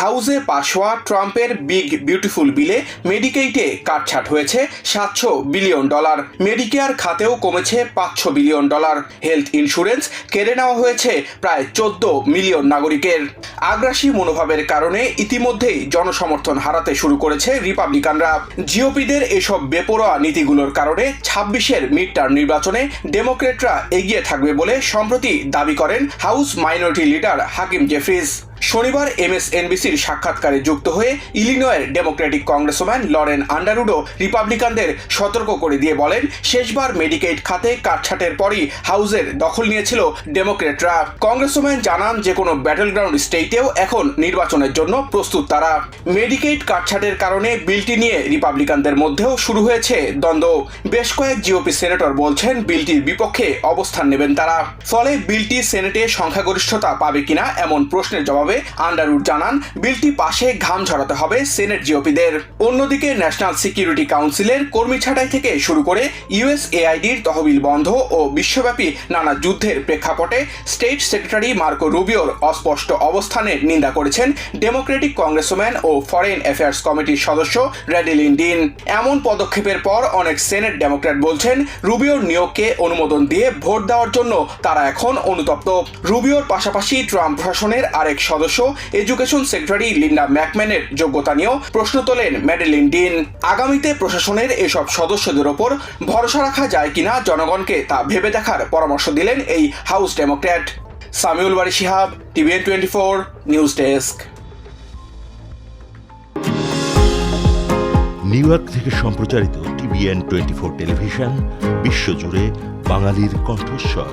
হাউসে পাশ হওয়া ট্রাম্পের বিগ, বিউটিফুল বিলে মেডিকেইটে কাটছাট হয়েছে সাতশো বিলিয়ন ডলার। মেডিকেয়ার খাতেও কমেছে পাঁচশো বিলিয়ন ডলার। হেলথ ইন্স্যুরেন্স কেড়ে নেওয়া হয়েছে প্রায় চোদ্দ মিলিয়ন নাগরিকের। আগ্রাসী মনোভাবের কারণে ইতিমধ্যেই জনসমর্থন হারাতে শুরু করেছে রিপাবলিকানরা। জিওপিদের এসব বেপরোয়া নীতিগুলোর কারণে ছাব্বিশের মিড টার্ম নির্বাচনে ডেমোক্রেটরা এগিয়ে থাকবে বলে সম্প্রতি দাবি করেন House minority leader Hakeem Jeffries শনিবার এমএসএনবিসির সাক্ষাৎকারে যুক্ত হয়ে ইলিনয়ের ডেমোক্রেটিক কংগ্রেসম্যান লরেন আন্ডারুডো রিপাবলিকানদের সতর্ক করে দিয়ে বলেন, শেষবার মেডিকেড খাতে কাটছাটের পরই হাউসের দখল নিয়েছিল ডেমোক্রেটরা। কংগ্রেসম্যান জানান যে কোনো ব্যাটল গ্রাউন্ড স্টেটেও এখন নির্বাচনের জন্য প্রস্তুত তারা। মেডিকেড কাটছাটের কারণে বিলটি নিয়ে রিপাবলিকানদের মধ্যেও শুরু হয়েছে দ্বন্দ্ব। বেশ কয়েক জিওপি সেনেটর বলছেন বিলটির বিপক্ষে অবস্থান নেবেন তারা। ফলে বিলটি সেনেটে সংখ্যাগরিষ্ঠতা পাবে কিনা এমন প্রশ্নের জবাবে আন্ডারউড জানান, বিলটি পাশে ঘাম ঝরাতে হবে সেনেট জিওপিদের। অন্যদিকে ন্যাশনাল সিকিউরিটি কাউন্সিলের কর্মী ছাঁটাই থেকে শুরু করে ইউএসএআইডির তহবিল বন্ধ ও বিশ্বব্যাপী নানা যুদ্ধের প্রেক্ষাপটে স্টেট সেক্রেটারি মার্কো রুবিওর অস্পষ্ট অবস্থানের নিন্দা করেছেন ডেমোক্রেটিক কংগ্রেসম্যান ও ফরেন অ্যাফেয়ার্স কমিটির সদস্য র্যাডিলিন ডিন এমন পদক্ষেপের পর অনেক সেনেট ডেমোক্র্যাট বলছেন, রুবিওর নিয়োগকে অনুমোদন দিয়ে ভোট দেওয়ার জন্য তারা এখন অনুতপ্ত। রুবিওর পাশাপাশি ট্রাম্প প্রশাসনের আরেক সদস্য এডুকেশন সেক্রেটারি লিন্ডা ম্যাকম্যানের যোগ্যতা নিয়েও প্রশ্ন তোলেন ম্যাডেলিন ডিন আগামীতে প্রশাসনের এসব সদস্যদের ওপর ভরসা রাখা যায় কিনা জনগণকে তা ভেবে দেখার পরামর্শ দিলেন এই house democrat Samiul Bari Shihab TVN twenty four news desk New York থেকে সম্প্রচারিত টিভিএন টোয়েন্টি ফোর টেলিভিশন, বিশ্বজুড়ে বাঙালির কণ্ঠস্বর।